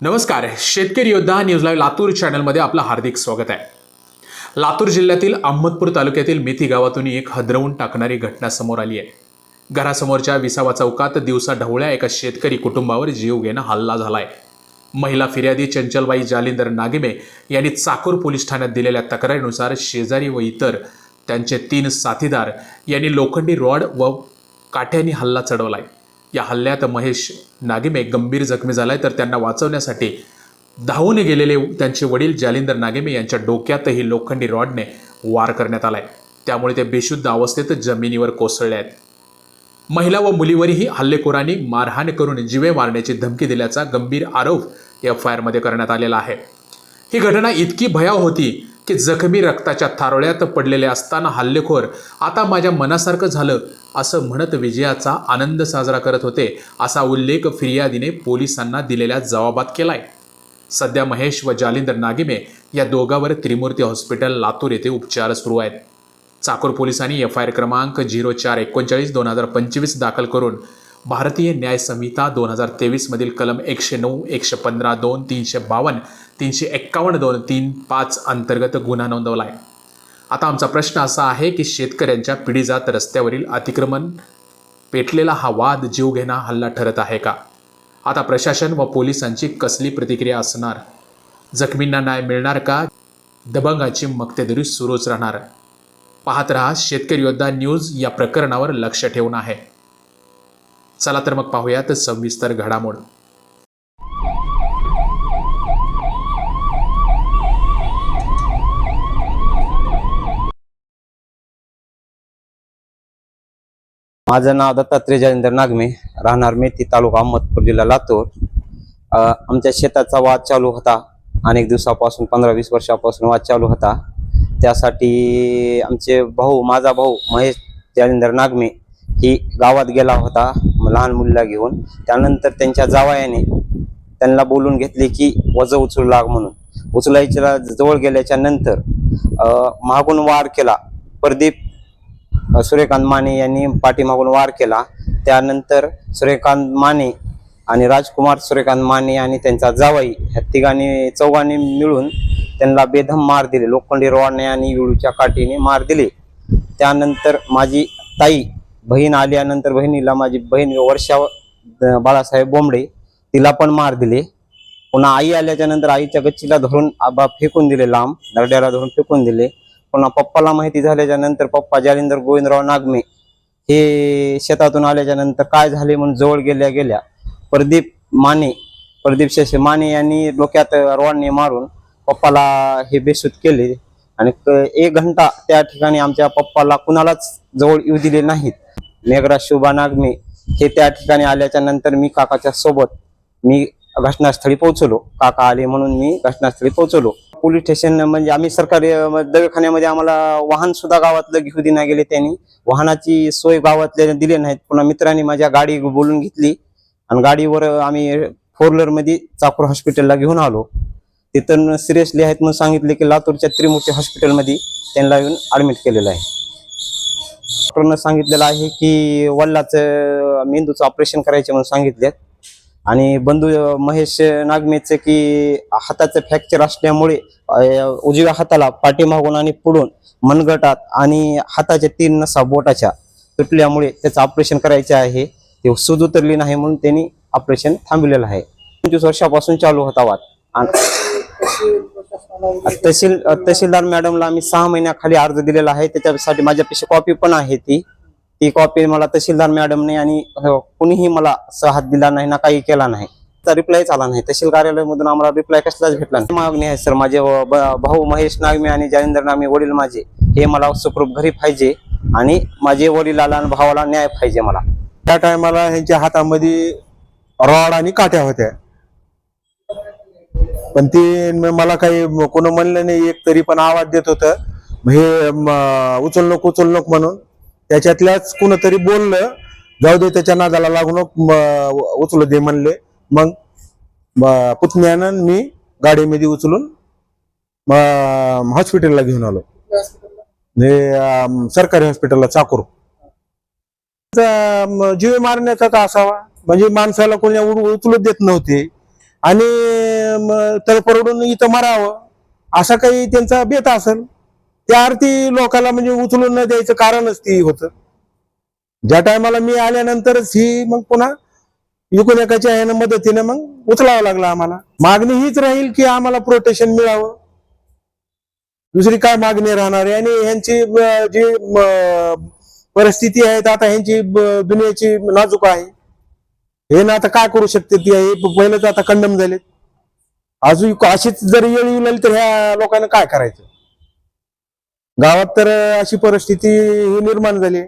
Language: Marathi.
नमस्कार. शेतकरी योद्धा न्यूज लाईव्ह लातूर चॅनलमध्ये आपलं हार्दिक स्वागत आहे. लातूर जिल्ह्यातील अहमदपूर तालुक्यातील मेथी गावातून एक हदरवून टाकणारी घटना समोर आली आहे. घरासमोरच्या विसावा चौकात दिवसा ढवळ्या एका शेतकरी कुटुंबावर जीव घेणं हल्ला आहे महिला फिर्यादी चंचलबाई जालिंदर नागिमे यांनी चाकूर पोलीस ठाण्यात दिलेल्या तक्रारीनुसार शेजारी व इतर त्यांचे तीन साथीदार यांनी लोखंडी रॉड व काठ्यांनी हल्ला चढवलाय. या हल्ल्यात महेश नागिमे गंभीर जखमी झाला आहे तर त्यांना वाचवण्यासाठी धावून गेलेले त्यांचे वडील जालिंदर नागिमे यांच्या डोक्यातही लोखंडी रॉडने वार करण्यात आला आहे त्यामुळे ते बेशुद्ध अवस्थेत जमिनीवर कोसळले आहेत. महिला व मुलीवरही हल्लेखोरांनी मारहाण करून जीवे मारण्याची धमकी दिल्याचा गंभीर आरोप एफ आय आरमध्ये करण्यात आलेला आहे. ही घटना इतकी भयाव होती की जखमी रक्ताच्या थारोळ्यात पडलेले असताना हल्लेखोर आता माझ्या मनासारखं झालं असं म्हणत विजयाचा आनंद साजरा करत होते असा उल्लेख फिर्यादीने पोलिसांना दिलेल्या जबाबात केलाय. सध्या महेश व जालिंदर नागिमे या दोघांवर त्रिमूर्ती हॉस्पिटल लातूर येथे उपचार सुरू आहेत. चाकूर पोलिसांनी एफ आय आर क्रमांक झिरो चार एकोणचाळीस दोन हजार पंचवीस दाखल करून भारतीय न्याय संहिता दोन हजार तेवीसमधील कलम एकशे नऊ एकशे पंधरा दोन तीनशे बावन्न तीनशे एक्कावन्न दोन तीन पाच अंतर्गत गुन्हा नोंदवला आहे. आता आमचा प्रश्न असा आहे की शेतकऱ्यांच्या पिढीजात रस्त्यावरील अतिक्रमण पेटलेला हा वाद जीवघेणा हल्ला ठरत आहे का? आता प्रशासन व पोलिसांची कसली प्रतिक्रिया असणार? जखमींना न्याय मिळणार का? दबंगाची मक्तेदरी सुरूच राहणार. पाहत रहा शेतकरी योद्धा न्यूज या प्रकरणावर लक्ष ठेवून आहे. चला तर मग पाहूयात सविस्तर घडामोड. माझं नाव दत्तात्रय जयेंद्र नागमे. राहणार मेथी तालुका अहमदपूर जिल्हा लातूर. आमच्या शेताचा वाद चालू होता. अनेक दिवसापासून पंधरा वीस वर्षापासून वाद चालू होता. त्यासाठी आमचे भाऊ माझा भाऊ महेश जयेंद्र नागमे ही गावात गेला होता. लहान मुलीला घेऊन त्यानंतर त्यांच्या जावयाने त्यांना बोलून घेतले की वज उचलू लाग म्हणून. उचलायच्या जवळ गेल्याच्यानंतर मागून वार केला. प्रदीप सूर्यकांत माने यांनी पाठीमागून वार केला. त्यानंतर सूर्यकांत माने आणि राजकुमार सूर्यकांत माने आणि त्यांचा जावाई ह्या तिघांनी चौघांनी मिळून त्यांना बेधम मार दिले. लोखंडी रोडने आणि विळूच्या काठीने मार दिले. त्यानंतर माझी ताई बहीण आल्यानंतर बहिणीला माझी बहीण वर्षा बाळासाहेब बोंबडे तिला पण मार दिले. पुन्हा आई आल्याच्यानंतर आईच्या गच्चीला धरून आबा फेकून दिले लांब दरड्याला धरून फेकून दिले. पुन्हा पप्पाला माहिती झाल्याच्यानंतर पप्पा जालिंदर गोविंदराव नागमे हे शेतातून आल्याच्यानंतर काय झाले म्हणून जवळ गेल्या गेल्या. प्रदीप माने प्रदीप शेषे माने यांनी डोक्यात रॉडने मारून पप्पाला हे बेसूत केले. आणि क- एक घंटा त्या ठिकाणी आमच्या पप्पाला कुणालाच जवळ येऊ दिले नाहीत. मेघराज शुभा नागमे हे त्या ठिकाणी आल्याच्यानंतर मी काकाच्या सोबत मी घटनास्थळी पोहोचलो. काका आले म्हणून मी घटनास्थळी पोहोचलो. पोलीस स्टेशन म्हणजे आम्ही सरकारी दवाखान्यामध्ये आम्हाला वाहन सुद्धा गावातलं घेऊ दिना गेले त्यांनी. वाहनाची सोय गावातल्या दिली नाहीत. पुन्हा मित्रांनी माझ्या गाडी बोलून घेतली आणि गाडीवर आम्ही फोर व्हीलरमध्ये चाकूर हॉस्पिटलला घेऊन आलो. तिथं सिरियसली आहेत म्हणून सांगितले की लातूरच्या त्रिमूर्ती हॉस्पिटलमध्ये त्यांना येऊन ऍडमिट केलेलं आहे. डॉक्टरनं सांगितलेलं आहे की वडिलाचं मेंदूचं ऑपरेशन करायचे म्हणून सांगितले आणि बंधू महेश नागमेचं की हाताचं फ्रॅक्चर असल्यामुळे उजव्या हाताला पाठीमागून आणि पुढून मनगटात आणि हाताच्या तीन नसा बोटाच्या तुटल्यामुळे त्याचं ऑपरेशन करायचे आहे. ते सूज उतरली नाही म्हणून त्यांनी ऑपरेशन थांबलेलं आहे. पंचवीस वर्षापासून चालू होता वाद. आणि तहसील तहसीलदार मॅडमला आम्ही सहा महिन्याखाली अर्ज दिलेला आहे. त्याच्यासाठी माझ्यापेक्षा कॉपी पण आहे ती. ती कॉपी मला तहसीलदार मॅडमने आणि हो, कुणीही मला हात दिला नाही ना काही केला नाही. रिप्लायच आला नाही. तहसील कार्यालयामधून आम्हाला रिप्लाय कसलाच भेटला नाही. मागणी आहे सर माझे भाऊ महेश नागमे आणि जालिंदर नागमे वडील माझे हे मला सुखरूप घरी पाहिजे आणि माझे वडिलाला आणि भावाला न्याय पाहिजे मला. त्या टायमाला ह्यांच्या हातामध्ये रॉड आणि काट्या होत्या. पण ते मला काही कोण म्हणलं नाही एक तरी पण आवाज देत होत. हे उचलणूक उचल नको उचल नको म्हणून त्याच्यातल्याच कुणतरी बोललं जाऊ दे त्याच्या नादाला लागून उचलू दे म्हणले. मग पुतण्यानं मी गाडीमध्ये उचलून हॉस्पिटलला घेऊन आलो. हे सरकारी हॉस्पिटलला चाकूर. जीव मारण्याचा का असावा? म्हणजे माणसाला कोणी उचलू देत नव्हते. आणि तर परवडून इथं मरावं. असा काही त्यांचा बेत असेल. त्या अर्थी लोकांना म्हणजे उचलून न द्यायचं कारणच ती होतं. ज्या टायमाला मी आल्यानंतरच ही मग पुन्हा एकूण एकाच्या ह्यानं मदतीने मग उचलावं लागलं आम्हाला. मागणी हीच राहील की आम्हाला प्रोटेक्शन मिळावं. दुसरी काय मागणी राहणार आहे? आणि ह्यांची जी परिस्थिती आहे आता ह्यांची दुनियाची नाजूक आहे. हे ना आता काय करू शकते ती आहे पहिलेच आता कंडम झाले अजून अशीच जर येळ येऊ लागली तर ह्या लोकांना काय करायचं? गावात तर अशी परिस्थिती ही निर्माण झाली.